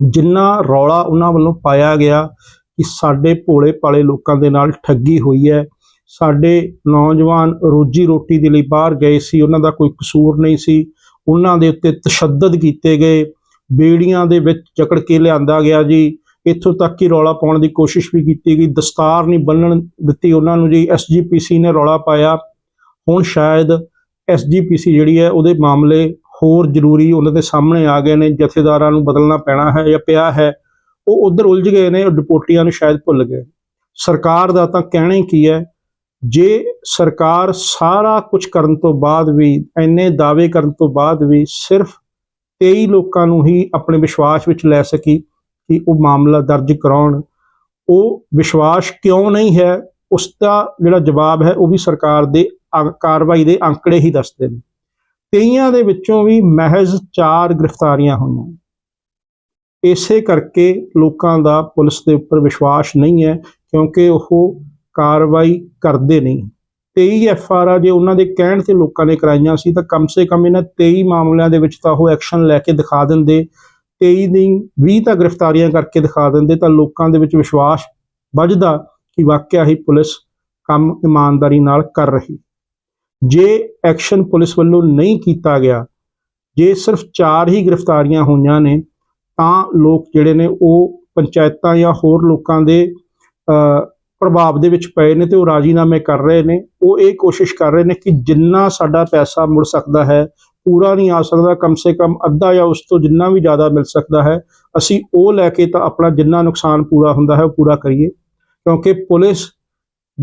ਜਿੰਨਾ ਰੌਲਾ ਉਹਨਾਂ ਵੱਲੋਂ ਪਾਇਆ ਗਿਆ ਕਿ ਸਾਡੇ ਭੋਲੇ ਭਾਲੇ ਲੋਕਾਂ ਦੇ ਨਾਲ ਠੱਗੀ ਹੋਈ ਹੈ, ਸਾਡੇ ਨੌਜਵਾਨ ਰੋਜੀ ਰੋਟੀ ਦੇ ਲਈ ਬਾਹਰ ਗਏ ਸੀ, ਉਹਨਾਂ ਦਾ ਕੋਈ ਕਸੂਰ ਨਹੀਂ ਸੀ, ਉਹਨਾਂ ਦੇ ਉੱਤੇ ਤਸ਼ੱਦਦ ਕੀਤੇ ਗਏ ਬੇੜੀਆਂ ਦੇ ਵਿੱਚ ਜਕੜ ਕੇ ਲਿਆਂਦਾ ਗਿਆ ਜੀ। ਇੱਥੋਂ ਤੱਕ ਕਿ ਰੌਲਾ ਪਾਉਣ ਦੀ ਕੋਸ਼ਿਸ਼ ਵੀ ਕੀਤੀ ਗਈ। ਦਸਤਾਰ ਨਹੀਂ ਬੰਨਣ ਦਿੱਤੀ ਉਹਨਾਂ ਨੂੰ ਜੀ। ਐਸਜੀਪੀਸੀ ਨੇ ਰੌਲਾ ਪਾਇਆ। ਹੁਣ ਸ਼ਾਇਦ ਐਸਜੀਪੀਸੀ ਜਿਹੜੀ ਹੈ, ਉਹਦੇ ਮਾਮਲੇ ਹੋਰ ਜ਼ਰੂਰੀ ਉਹਨਾਂ ਦੇ ਸਾਹਮਣੇ ਆ ਗਏ ਨੇ। ਜਥੇਦਾਰਾਂ ਨੂੰ ਬਦਲਣਾ ਪੈਣਾ ਹੈ ਜਾਂ ਪਿਆ ਹੈ, ਉਹ ਉਧਰ ਉਲਝ ਗਏ ਨੇ। ਉਹ ਡਿਪੋਟੀਆਂ ਨੂੰ ਸ਼ਾਇਦ ਭੁੱਲ ਗਏ। ਸਰਕਾਰ ਦਾ ਤਾਂ ਕਹਿਣਾ ਹੀ ਕੀ ਹੈ, ਜੇ ਸਰਕਾਰ ਸਾਰਾ ਕੁਝ ਕਰਨ ਤੋਂ ਬਾਅਦ ਵੀ, ਇੰਨੇ ਦਾਅਵੇ ਕਰਨ ਤੋਂ ਬਾਅਦ ਵੀ ਸਿਰਫ 23 ਲੋਕਾਂ ਨੂੰ ਹੀ ਆਪਣੇ ਵਿਸ਼ਵਾਸ ਵਿੱਚ ਲੈ ਸਕੀ ਕਿ ਉਹ ਮਾਮਲਾ ਦਰਜ ਕਰਾਉਣ। ਉਹ ਵਿਸ਼ਵਾਸ ਕਿਉਂ ਨਹੀਂ ਹੈ? ਉਸ ਦਾ ਜਿਹੜਾ ਜਵਾਬ ਹੈ, ਉਹ ਵੀ ਸਰਕਾਰ ਦੇ ਅੰਕ- ਕਾਰਵਾਈ ਦੇ ਅੰਕੜੇ ਹੀ ਦੱਸਦੇ ਨੇ। ਤੇਈਆਂ ਦੇ ਵਿੱਚੋਂ ਵੀ ਮਹਿਜ਼ 4 ਗ੍ਰਿਫਤਾਰੀਆਂ ਹੋਈਆਂ। ਇਸੇ ਕਰਕੇ ਲੋਕਾਂ ਦਾ ਪੁਲਿਸ ਦੇ ਉੱਪਰ ਵਿਸ਼ਵਾਸ ਨਹੀਂ ਹੈ, ਕਿਉਂਕਿ ਉਹ ਕਾਰਵਾਈ ਕਰਦੇ ਨਹੀਂ। 23 ਐਫ ਆਰ ਆ ਜੇ ਉਹਨਾਂ ਦੇ ਕਹਿਣ ਤੇ ਲੋਕਾਂ ਨੇ ਕਰਾਈਆਂ ਸੀ ਤਾਂ ਕਮ ਸੇ ਕਮ ਇਹਨਾਂ 23 ਮਾਮਲਿਆਂ ਦੇ ਵਿੱਚ ਤਾਂ ਉਹ ਐਕਸ਼ਨ ਲੈ ਕੇ ਦਿਖਾ ਦਿੰਦੇ। 23 ਦੀ 20 ਤਾਂ ਗ੍ਰਿਫਤਾਰੀਆਂ ਕਰਕੇ ਦਿਖਾ ਦਿੰਦੇ ਤਾਂ ਲੋਕਾਂ ਦੇ ਵਿੱਚ ਵਿਸ਼ਵਾਸ ਵੱਜਦਾ ਕਿ ਵਾਕਿਆ ਹੀ ਪੁਲਿਸ ਕੰਮ ਇਮਾਨਦਾਰੀ ਨਾਲ ਕਰ ਰਹੀ। ਜੇ ਐਕਸ਼ਨ ਪੁਲਿਸ ਵੱਲੋਂ ਨਹੀਂ ਕੀਤਾ ਗਿਆ ਜੇ ਸਿਰਫ 4 ਹੀ ਗ੍ਰਿਫਤਾਰੀਆਂ ਹੋਈਆਂ ਨੇ ਤਾਂ ਲੋਕ ਜਿਹੜੇ ਨੇ ਉਹ ਪੰਚਾਇਤਾਂ ਜਾਂ ਹੋਰ ਲੋਕਾਂ ਦੇ ਅ, ਪ੍ਰਭਾਵ ਦੇ ਵਿੱਚ ਪਏ ਨੇ ਤੇ ਉਹ ਰਾਜੀਨਾਮੇ ਕਰ ਰਹੇ ਨੇ। ਉਹ ਇਹ ਕੋਸ਼ਿਸ਼ ਕਰ ਰਹੇ ਨੇ ਕਿ ਜਿੰਨਾ ਸਾਡਾ ਪੈਸਾ ਮੁੜ ਸਕਦਾ ਹੈ, ਪੂਰਾ ਨਹੀਂ ਆ ਸਕਦਾ, ਕਮ ਸੇ ਕਮ ਅੱਧਾ ਜਾਂ ਉਸ ਤੋਂ ਜਿੰਨਾ ਵੀ ਜ਼ਿਆਦਾ ਮਿਲ ਸਕਦਾ ਹੈ, ਅਸੀਂ ਉਹ ਲੈ ਕੇ ਤਾਂ ਆਪਣਾ ਜਿੰਨਾ ਨੁਕਸਾਨ ਪੂਰਾ ਹੁੰਦਾ ਹੈ ਉਹ ਪੂਰਾ ਕਰੀਏ। ਕਿਉਂਕਿ ਪੁਲਿਸ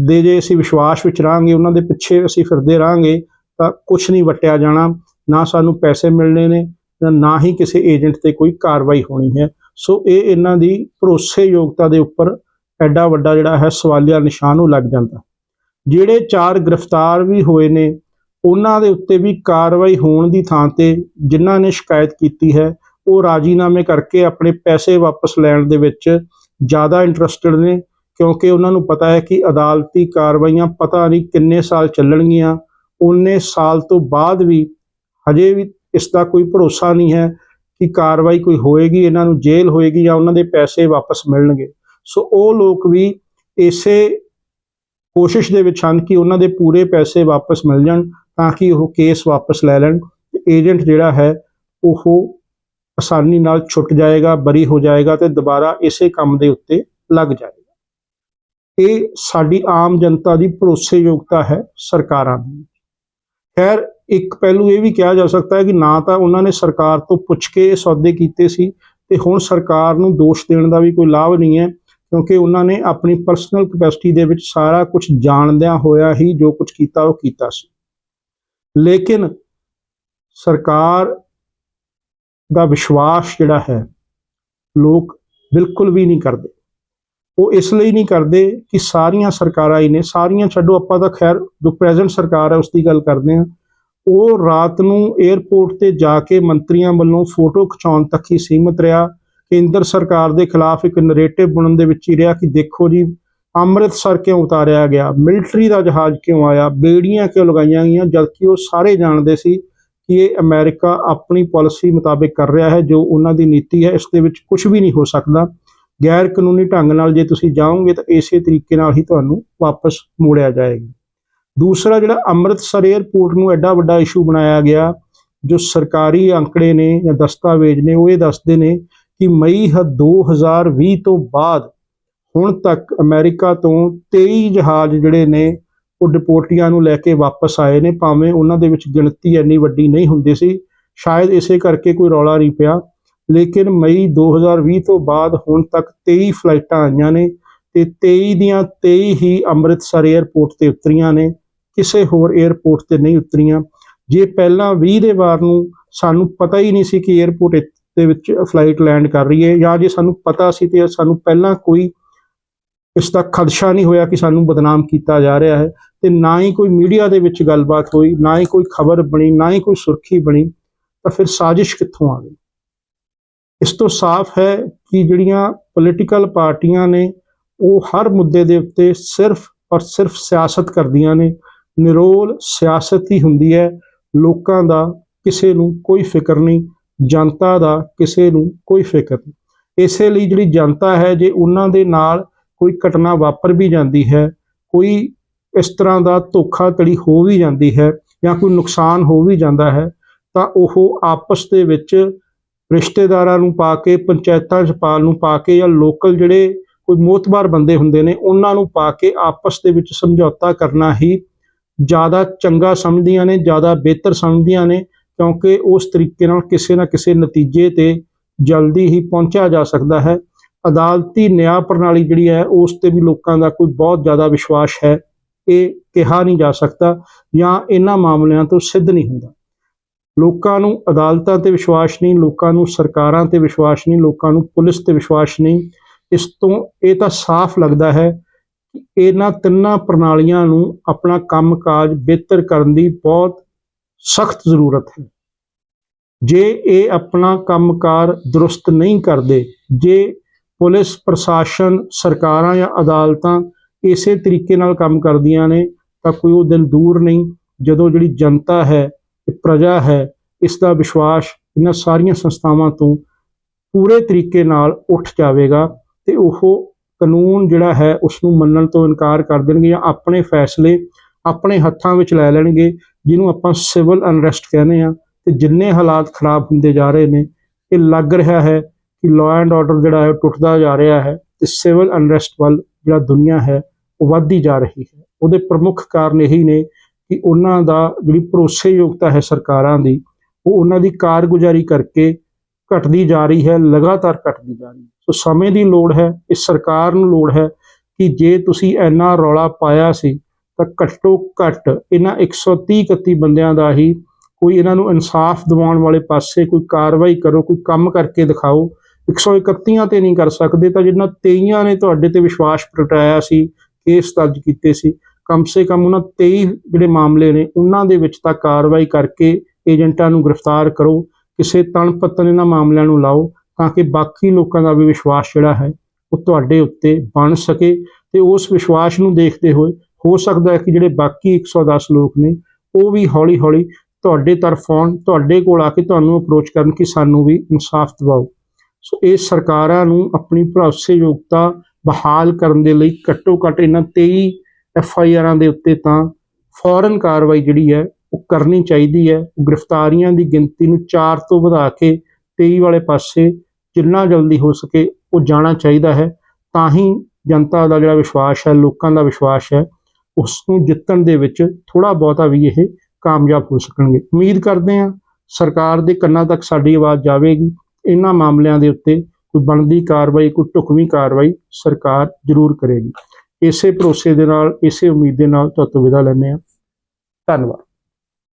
ਦੇ ਜੇ ਅਸੀਂ ਵਿਸ਼ਵਾਸ ਵਿੱਚ ਰਹਾਂਗੇ, ਉਹਨਾਂ ਦੇ ਪਿੱਛੇ ਅਸੀਂ ਫਿਰਦੇ ਰਹਾਂਗੇ, ਤਾਂ ਕੁਝ ਨਹੀਂ ਵਟਿਆ ਜਾਣਾ। ਨਾ ਸਾਨੂੰ ਪੈਸੇ ਮਿਲਣੇ ਨੇ ਨਾ ਹੀ ਕਿਸੇ ਏਜੰਟ ਤੇ ਕੋਈ ਕਾਰਵਾਈ ਹੋਣੀ ਹੈ। ਸੋ ਇਹ ਇਹਨਾਂ ਦੀ ਭਰੋਸੇਯੋਗਤਾ ਦੇ ਉੱਪਰ ਐਡਾ ਵੱਡਾ ਜਿਹੜਾ ਹੈ ਸਵਾਲੀਆ ਨਿਸ਼ਾਨ ਉਹ ਲੱਗ ਜਾਂਦਾ। ਜਿਹੜੇ ਚਾਰ ਗ੍ਰਿਫਤਾਰ ਵੀ ਹੋਏ ਨੇ, ਉਹਨਾਂ ਦੇ ਉੱਤੇ ਵੀ ਕਾਰਵਾਈ ਹੋਣ ਦੀ ਥਾਂ ਤੇ ਜਿਨ੍ਹਾਂ ਨੇ ਸ਼ਿਕਾਇਤ ਕੀਤੀ ਹੈ, ਉਹ ਰਾਜੀਨਾਮੇ ਕਰਕੇ ਆਪਣੇ ਪੈਸੇ ਵਾਪਸ ਲੈਣ ਦੇ ਵਿੱਚ ਜ਼ਿਆਦਾ ਇੰਟਰਸਟਿਡ ਨੇ, ਕਿਉਂਕਿ ਉਹਨਾਂ ਨੂੰ ਪਤਾ ਹੈ ਕਿ ਅਦਾਲਤੀ ਕਾਰਵਾਈਆਂ ਪਤਾ ਨਹੀਂ ਕਿੰਨੇ ਸਾਲ ਚੱਲਣਗੀਆਂ ਉਹਨੇ ਸਾਲ ਤੋਂ ਬਾਅਦ ਵੀ ਹਜੇ ਵੀ ਇਸ ਦਾ ਕੋਈ ਭਰੋਸਾ ਨਹੀਂ ਹੈ ਕਿ ਕਾਰਵਾਈ ਕੋਈ ਹੋਏਗੀ, ਇਹਨਾਂ ਨੂੰ ਜੇਲ੍ਹ ਹੋਏਗੀ ਜਾਂ ਉਹਨਾਂ ਦੇ ਪੈਸੇ ਵਾਪਸ ਮਿਲਣਗੇ। ਸੋ ਉਹ ਲੋਕ ਵੀ ਇਸੇ ਕੋਸ਼ਿਸ਼ ਦੇ ਵਿੱਚ ਹਨ ਕਿ ਉਹਨਾਂ ਦੇ ਪੂਰੇ ਪੈਸੇ ਵਾਪਸ ਮਿਲ ਜਾਣ ਤਾਂ ਕਿ ਉਹ ਕੇਸ ਵਾਪਸ ਲੈ ਲੈਣ। ਏਜੰਟ ਜਿਹੜਾ ਹੈ, ਉਹ ਆਸਾਨੀ ਨਾਲ ਛੁੱਟ ਜਾਏਗਾ, ਬਰੀ ਹੋ ਜਾਏਗਾ ਤੇ ਦੁਬਾਰਾ ਇਸੇ ਕੰਮ ਦੇ ਉੱਤੇ ਲੱਗ ਜਾਏਗਾ। ਇਹ ਸਾਡੀ ਆਮ ਜਨਤਾ ਦੀ ਭਰੋਸੇਯੋਗਤਾ ਹੈ ਸਰਕਾਰਾਂ ਦੀ। ਖੈਰ, ਇੱਕ ਪਹਿਲੂ ਇਹ ਵੀ ਕਿਹਾ ਜਾ ਸਕਦਾ ਹੈ ਕਿ ਨਾ ਤਾਂ ਉਹਨਾਂ ਨੇ ਸਰਕਾਰ ਤੋਂ ਪੁੱਛ ਕੇ ਇਹ ਸੌਦੇ ਕੀਤੇ ਸੀ ਤੇ ਹੁਣ ਸਰਕਾਰ ਨੂੰ ਦੋਸ਼ ਦੇਣ ਦਾ ਵੀ ਕੋਈ ਲਾਭ ਨਹੀਂ ਹੈ। ਕਿਉਂਕਿ ਉਹਨਾਂ ਨੇ ਆਪਣੀ ਪਰਸਨਲ ਕਪੈਸਿਟੀ ਦੇ ਵਿੱਚ ਸਾਰਾ ਕੁਝ ਜਾਣਦਿਆਂ ਹੋਇਆ ਹੀ ਜੋ ਕੁਝ ਕੀਤਾ, ਉਹ ਕੀਤਾ ਸੀ। ਲੇਕਿਨ ਸਰਕਾਰ ਦਾ ਵਿਸ਼ਵਾਸ ਜਿਹੜਾ ਹੈ, ਲੋਕ ਬਿਲਕੁਲ ਵੀ ਨਹੀਂ ਕਰਦੇ। ਉਹ ਇਸ ਲਈ ਨਹੀਂ ਕਰਦੇ ਕਿ ਸਾਰੀਆਂ ਸਰਕਾਰਾਂ ਹੀ ਨੇ, ਸਾਰੀਆਂ ਛੱਡੋ, ਆਪਾਂ ਤਾਂ ਖੈਰ ਜੋ ਪ੍ਰੈਜ਼ੈਂਟ ਸਰਕਾਰ ਹੈ ਉਸ ਦੀ ਗੱਲ ਕਰਦੇ ਹਾਂ। ਉਹ ਰਾਤ ਨੂੰ 에ਅਰਪੋਰਟ ਤੇ ਜਾ ਕੇ ਮੰਤਰੀਆਂ ਵੱਲੋਂ ਫੋਟੋ ਖਿਚਾਉਣ ਤੱਕ ਹੀ ਸੀਮਿਤ ਰਿਹਾ। ਕੇਂਦਰ ਸਰਕਾਰ ਦੇ ਖਿਲਾਫ ਇੱਕ ਨੈਰੇਟਿਵ ਬਣਨ ਦੇ ਵਿੱਚ ਹੀ ਰਿਹਾ ਕਿ ਦੇਖੋ ਜੀ, ਅੰਮ੍ਰਿਤਸਰ ਕਿਉਂ ਉਤਾਰਿਆ ਗਿਆ? ਮਿਲਟਰੀ ਦਾ ਜਹਾਜ਼ ਕਿਉਂ ਆਇਆ? ਬੇੜੀਆਂ ਕਿਉਂ ਲਗਾਈਆਂ ਗਈਆਂ? ਜਦਕਿ ਉਹ ਸਾਰੇ ਜਾਣਦੇ ਸੀ ਕਿ ਇਹ ਅਮਰੀਕਾ ਆਪਣੀ ਪਾਲਿਸੀ ਮੁਤਾਬਿਕ ਕਰ ਰਿਹਾ ਹੈ, ਜੋ ਉਹਨਾਂ ਦੀ ਨੀਤੀ ਹੈ, ਇਸ ਦੇ ਵਿੱਚ ਕੁਝ ਵੀ ਨਹੀਂ ਹੋ ਸਕਦਾ। ਗੈਰ ਕਾਨੂੰਨੀ ਢੰਗ ਨਾਲ ਜੇ ਤੁਸੀਂ ਜਾਓਗੇ ਤਾਂ ਇਸੇ ਤਰੀਕੇ ਨਾਲ ਹੀ ਤੁਹਾਨੂੰ ਵਾਪਸ ਮੋੜਿਆ ਜਾਏਗਾ। ਦੂਸਰਾ ਜਿਹੜਾ ਅੰਮ੍ਰਿਤਸਰ 에ਅਰਪੋਰਟ ਨੂੰ ਐਡਾ ਵੱਡਾ ਇਸ਼ੂ ਬਣਾਇਆ ਗਿਆ, ਜੋ ਸਰਕਾਰੀ ਅੰਕੜੇ ਨੇ ਜਾਂ ਦਸਤਾਵੇਜ਼ ਨੇ, ਉਹ ਇਹ ਦੱਸਦੇ ਨੇ ਕਿ ਮਈ 2020 ਤੋਂ ਬਾਅਦ ਹੁਣ ਤੱਕ ਅਮਰੀਕਾ ਤੋਂ 23 ਜਹਾਜ਼ ਜਿਹੜੇ ਨੇ, ਉਹ ਡਿਪੋਰਟੀਆਂ ਨੂੰ ਲੈ ਕੇ ਵਾਪਸ ਆਏ ਨੇ। ਭਾਵੇਂ ਉਹਨਾਂ ਦੇ ਵਿੱਚ ਗਿਣਤੀ ਇੰਨੀ ਵੱਡੀ ਨਹੀਂ ਹੁੰਦੀ ਸੀ, ਸ਼ਾਇਦ ਇਸੇ ਕਰਕੇ ਕੋਈ ਰੌਲਾ ਨਹੀਂ ਪਿਆ। ਲੇਕਿਨ ਮਈ 2020 ਤੋਂ ਬਾਅਦ ਹੁਣ ਤੱਕ 23 ਫਲਾਈਟਾਂ ਆਈਆਂ ਨੇ ਤੇ 23 ਦੀਆਂ 23 ਹੀ ਅੰਮ੍ਰਿਤਸਰ 에ਅਰਪੋਰਟ ਤੇ ਉਤਰੀਆਂ ਨੇ। ਕਿਸੇ ਹੋਰ 에ਅਰਪੋਰਟ ਤੇ ਨਹੀਂ ਉਤਰੀਆਂ। ਜੇ ਪਹਿਲਾਂ 20 ਦੇ ਵਾਰ ਨੂੰ ਸਾਨੂੰ ਪਤਾ ਹੀ ਨਹੀਂ ਸੀ ਕਿ 에ਅਰਪੋਰਟ ਦੇ ਵਿੱਚ ਫਲਾਈਟ ਲੈਂਡ ਕਰ ਰਹੀ ਹੈ ਜਾਂ ਜੇ ਸਾਨੂੰ ਪਤਾ ਸੀ ਤੇ ਸਾਨੂੰ ਪਹਿਲਾਂ ਕੋਈ ਇਸ ਦਾ ਖਦਸ਼ਾ ਨਹੀਂ ਹੋਇਆ ਕਿ ਸਾਨੂੰ ਬਦਨਾਮ ਕੀਤਾ ਜਾ ਰਿਹਾ ਹੈ, ਤੇ ਨਾ ਹੀ ਕੋਈ ਮੀਡੀਆ ਦੇ ਵਿੱਚ ਗੱਲਬਾਤ ਹੋਈ, ਨਾ ਹੀ ਕੋਈ ਖਬਰ ਬਣੀ, ਨਾ ਹੀ ਕੋਈ ਸੁਰਖੀ ਬਣੀ, ਤਾਂ ਫਿਰ ਸਾਜ਼ਿਸ਼ ਕਿੱਥੋਂ ਆ ਗਈ? ਇਸ ਤੋਂ ਸਾਫ਼ ਹੈ ਕਿ ਜਿਹੜੀਆਂ ਪੋਲੀਟੀਕਲ ਪਾਰਟੀਆਂ ਨੇ, ਉਹ ਹਰ ਮੁੱਦੇ ਦੇ ਉੱਤੇ ਸਿਰਫ ਔਰ ਸਿਰਫ ਸਿਆਸਤ ਕਰਦੀਆਂ ਨੇ, ਨਿਰੋਲ ਸਿਆਸਤ ਹੀ ਹੁੰਦੀ ਹੈ, ਲੋਕਾਂ ਦਾ ਕਿਸੇ ਨੂੰ ਕੋਈ ਫਿਕਰ ਨਹੀਂ ਜਨਤਾ ਦਾ ਕਿਸੇ ਨੂੰ ਕੋਈ ਫਿਕਰ ਨਹੀਂ। ਇਸੇ ਲਈ ਜਿਹੜੀ ਜਨਤਾ ਹੈ, ਜੇ ਉਹਨਾਂ ਦੇ ਨਾਲ ਕੋਈ ਘਟਨਾ ਵਾਪਰ ਵੀ ਜਾਂਦੀ ਹੈ, ਕੋਈ ਇਸ ਤਰ੍ਹਾਂ ਦਾ ਧੋਖਾਧੜੀ ਹੋ ਵੀ ਜਾਂਦੀ ਹੈ ਜਾਂ ਕੋਈ ਨੁਕਸਾਨ ਹੋ ਵੀ ਜਾਂਦਾ ਹੈ, ਤਾਂ ਉਹ ਆਪਸ ਦੇ ਵਿੱਚ ਰਿਸ਼ਤੇਦਾਰਾਂ ਨੂੰ ਪਾ ਕੇ, ਪੰਚਾਇਤਾਂ ਚ ਪਾ ਨੂੰ ਪਾ ਕੇ ਜਾਂ ਲੋਕਲ ਜਿਹੜੇ ਕੋਈ ਮੋਤਬਾਰ ਬੰਦੇ ਹੁੰਦੇ ਨੇ, ਉਹਨਾਂ ਨੂੰ ਪਾ ਕੇ ਆਪਸ ਦੇ ਵਿੱਚ ਸਮਝੌਤਾ ਕਰਨਾ ਹੀ ਜ਼ਿਆਦਾ ਚੰਗਾ ਸਮਝਦੀਆਂ ਨੇ, ਜ਼ਿਆਦਾ ਬਿਹਤਰ ਸਮਝਦੀਆਂ ਨੇ ਕਿਉਂਕਿ ਉਸ ਤਰੀਕੇ ਨਾਲ ਕਿਸੇ ਨਾ ਕਿਸੇ ਨਤੀਜੇ ਤੇ ਜਲਦੀ ਹੀ ਪਹੁੰਚਿਆ ਜਾ ਸਕਦਾ ਹੈ। ਅਦਾਲਤੀ ਨਿਆਂ ਪ੍ਰਣਾਲੀ ਜਿਹੜੀ ਹੈ, ਉਸ ਤੇ ਵੀ ਲੋਕਾਂ ਦਾ ਕੋਈ ਬਹੁਤ ਜ਼ਿਆਦਾ ਵਿਸ਼ਵਾਸ ਹੈ। ਇਹ ਕਿਹਾ ਨਹੀਂ ਜਾ ਸਕਦਾ ਜਾਂ ਇਹਨਾਂ ਮਾਮਲਿਆਂ ਤੋਂ ਸਿੱਧ ਨਹੀਂ ਹੁੰਦਾ। ਲੋਕਾਂ ਨੂੰ ਅਦਾਲਤਾਂ ਤੇ ਵਿਸ਼ਵਾਸ ਨਹੀਂ, ਲੋਕਾਂ ਨੂੰ ਸਰਕਾਰਾਂ ਤੇ ਵਿਸ਼ਵਾਸ ਨਹੀਂ, ਲੋਕਾਂ ਨੂੰ ਪੁਲਿਸ ਤੇ ਵਿਸ਼ਵਾਸ ਨਹੀਂ। ਇਸ ਤੋਂ ਇਹ ਤਾਂ ਸਾਫ਼ ਲੱਗਦਾ ਹੈ ਕਿ ਇਹਨਾਂ ਤਿੰਨਾਂ ਪ੍ਰਣਾਲੀਆਂ ਨੂੰ ਆਪਣਾ ਕੰਮਕਾਜ ਬਿਹਤਰ ਕਰਨ ਦੀ ਬਹੁਤ ਸਖਤ ਜ਼ਰੂਰਤ ਹੈ। ਜੇ ਇਹ ਆਪਣਾ ਕੰਮਕਾਰ ਦਰੁਸਤ ਨਹੀਂ ਕਰਦੇ, ਜੇ ਪੁਲਿਸ, ਪ੍ਰਸ਼ਾਸਨ, ਸਰਕਾਰਾਂ ਜਾਂ ਅਦਾਲਤਾਂ ਇਸੇ ਤਰੀਕੇ ਨਾਲ ਕੰਮ ਕਰਦੀਆਂ ਨੇ, ਤਾਂ ਕੋਈ ਉਹ ਦਿਨ ਦੂਰ ਨਹੀਂ। ਜਦੋਂ ਜਿਹੜੀ ਜਨਤਾ ਹੈ ਪ੍ਰਜਾ ਹੈ, ਇਸ ਦਾ ਵਿਸ਼ਵਾਸ ਇਹਨਾਂ ਸਾਰੀਆਂ ਸੰਸਥਾਵਾਂ ਤੋਂ ਪੂਰੇ ਤਰੀਕੇ ਨਾਲ ਉੱਠ ਜਾਵੇਗਾ ਤੇ ਉਹ ਕਾਨੂੰਨ ਜਿਹੜਾ ਹੈ ਉਸ ਨੂੰ ਮੰਨਣ ਤੋਂ ਇਨਕਾਰ ਕਰ ਦੇਣਗੇ ਜਾਂ ਆਪਣੇ ਫੈਸਲੇ ਆਪਣੇ ਹੱਥਾਂ ਵਿੱਚ ਲੈ ਲੈਣਗੇ। ਜਿਹਨੂੰ ਆਪਾਂ ਸਿਵਲ ਅਨਰੈਸਟ ਕਹਿੰਦੇ ਆ ਤੇ ਜਿੰਨੇ ਹਾਲਾਤ ਖਰਾਬ ਹੁੰਦੇ ਜਾ ਰਹੇ ਨੇ, ਇਹ ਲੱਗ ਰਿਹਾ ਹੈ ਕਿ ਲਾਅ ਐਂਡ ਆਰਡਰ ਜਿਹੜਾ ਹੈ ਉਹ ਟੁੱਟਦਾ ਜਾ ਰਿਹਾ ਹੈ ਤੇ ਸਿਵਲ ਅਨਰੈਸਟ ਵੱਲ ਜਿਹੜਾ ਦੁਨੀਆ ਹੈ, ਉਹ ਵੱਧਦੀ ਜਾ ਰਹੀ ਹੈ। ਉਹਦੇ ਪ੍ਰਮੁੱਖ ਕਾਰਨ ਇਹੀ ਨੇ ਕਿ ਉਹਨਾਂ ਦਾ ਜਿਹੜੀ ਭਰੋਸੇਯੋਗਤਾ ਹੈ ਸਰਕਾਰਾਂ ਦੀ, ਉਹ ਉਹਨਾਂ ਦੀ ਕਾਰਗੁਜ਼ਾਰੀ ਕਰਕੇ ਘਟਦੀ ਜਾ ਰਹੀ ਹੈ, ਲਗਾਤਾਰ ਘਟਦੀ ਜਾ ਰਹੀ ਹੈ। ਸੋ ਸਮੇਂ ਦੀ ਲੋੜ ਹੈ ਇਸ ਸਰਕਾਰ ਨੂੰ ਲੋੜ ਹੈ ਕਿ ਜੇ ਤੁਸੀਂ ਇੰਨਾ ਰੌਲਾ ਪਾਇਆ ਸੀ ਤਾਂ ਘੱਟੋ ਘੱਟ ਇਹਨਾਂ 130 31 ਬੰਦਿਆਂ ਦਾ ਹੀ ਕੋਈ ਇਹਨਾਂ ਨੂੰ ਇਨਸਾਫ ਦਿਵਾਉਣ ਵਾਲੇ ਪਾਸੇ ਕੋਈ ਕਾਰਵਾਈ ਕਰੋ, ਕੋਈ ਕੰਮ ਕਰਕੇ ਦਿਖਾਓ। 131 ਤੇ ਨਹੀਂ ਕਰ ਸਕਦੇ, ਤਾਂ ਜਿਹਨਾਂ 23 ਨੇ ਤੁਹਾਡੇ ਤੇ ਵਿਸ਼ਵਾਸ ਪ੍ਰਗਟਾਇਆ ਸੀ, ਕੇਸ ਦਰਜ ਕੀਤੇ ਸੀ, ਕਮ ਸੇ ਕਮ ਉਹਨਾਂ 23 ਜਿਹੜੇ ਮਾਮਲੇ ਨੇ, ਉਹਨਾਂ ਦੇ ਵਿੱਚ ਤਾਂ ਕਾਰਵਾਈ ਕਰਕੇ ਏਜੰਟਾਂ ਨੂੰ ਗ੍ਰਿਫਤਾਰ ਕਰੋ, ਕਿਸੇ ਤਣ ਪੱਤਨ ਇਹਨਾਂ ਮਾਮਲਿਆਂ ਨੂੰ ਲਾਓ, ਤਾਂ ਕਿ ਬਾਕੀ ਲੋਕਾਂ ਦਾ ਵੀ ਵਿਸ਼ਵਾਸ ਜਿਹੜਾ ਹੈ, ਉਹ ਤੁਹਾਡੇ ਉੱਤੇ ਬਣ ਸਕੇ। ਤੇ ਉਸ ਵਿਸ਼ਵਾਸ ਨੂੰ ਦੇਖਦੇ ਹੋਏ ਹੋ ਸਕਦਾ ਹੈ ਕਿ ਜਿਹੜੇ ਬਾਕੀ 110 ਲੋਕ ਨੇ, ਉਹ ਵੀ ਹੌਲੀ-ਹੌਲੀ ਤੁਹਾਡੇ ਤਰਫ ਆਉਣ, ਤੁਹਾਡੇ ਕੋਲ ਆ ਕੇ ਤੁਹਾਨੂੰ ਅਪਰੋਚ ਕਰਨ ਕਿ ਸਾਨੂੰ ਵੀ ਇਨਸਾਫ ਦਿਵਾਓ। ਸੋ ਇਹ ਸਰਕਾਰਾਂ ਨੂੰ ਆਪਣੀ ਭਰੋਸੇਯੋਗਤਾ ਬਹਾਲ ਕਰਨ ਦੇ ਲਈ ਘੱਟੋ ਘੱਟ ਇਹਨਾਂ 23 ਐਫ ਆਈ ਆਰਾਂ ਦੇ ਉੱਤੇ ਤਾਂ ਫੌਰਨ ਕਾਰਵਾਈ ਜਿਹੜੀ ਹੈ, ਉਹ ਕਰਨੀ ਚਾਹੀਦੀ ਹੈ। ਗ੍ਰਿਫਤਾਰੀਆਂ ਦੀ ਗਿਣਤੀ ਨੂੰ 4 ਤੋਂ ਵਧਾ ਕੇ 23 ਵਾਲੇ ਪਾਸੇ ਜਿੰਨਾ ਜਲਦੀ ਹੋ ਸਕੇ ਉਹ ਜਾਣਾ ਚਾਹੀਦਾ ਹੈ। ਤਾਂ ਹੀ ਜਨਤਾ ਦਾ ਜਿਹੜਾ ਵਿਸ਼ਵਾਸ ਹੈ, ਲੋਕਾਂ ਦਾ ਵਿਸ਼ਵਾਸ ਹੈ ਉਸ ਨੂੰ ਜਿੱਤਣ ਦੇ ਵਿੱਚ ਥੋੜਾ ਬਹੁਤਾ ਵੀ ਇਹ ਕਾਮਯਾਬ ਹੋ ਸਕਣਗੇ। ਉਮੀਦ ਕਰਦੇ ਹਾਂ ਸਰਕਾਰ ਦੇ ਕੰਨਾਂ ਤੱਕ ਸਾਡੀ ਆਵਾਜ਼ ਜਾਵੇਗੀ। ਇਹਨਾਂ ਮਾਮਲਿਆਂ ਦੇ ਉੱਤੇ ਕੋਈ ਬਣਦੀ ਕਾਰਵਾਈ, ਕੋਈ ਢੁਕਵੀਂ ਕਾਰਵਾਈ ਸਰਕਾਰ ਜ਼ਰੂਰ ਕਰੇਗੀ। ਇਸੇ ਭਰੋਸੇ ਦੇ ਨਾਲ, ਇਸੇ ਉਮੀਦ ਦੇ ਨਾਲ ਤੁਹਾਨੂੰ ਵਿਦਾ ਲੈਂਦੇ ਹਾਂ। ਧੰਨਵਾਦ।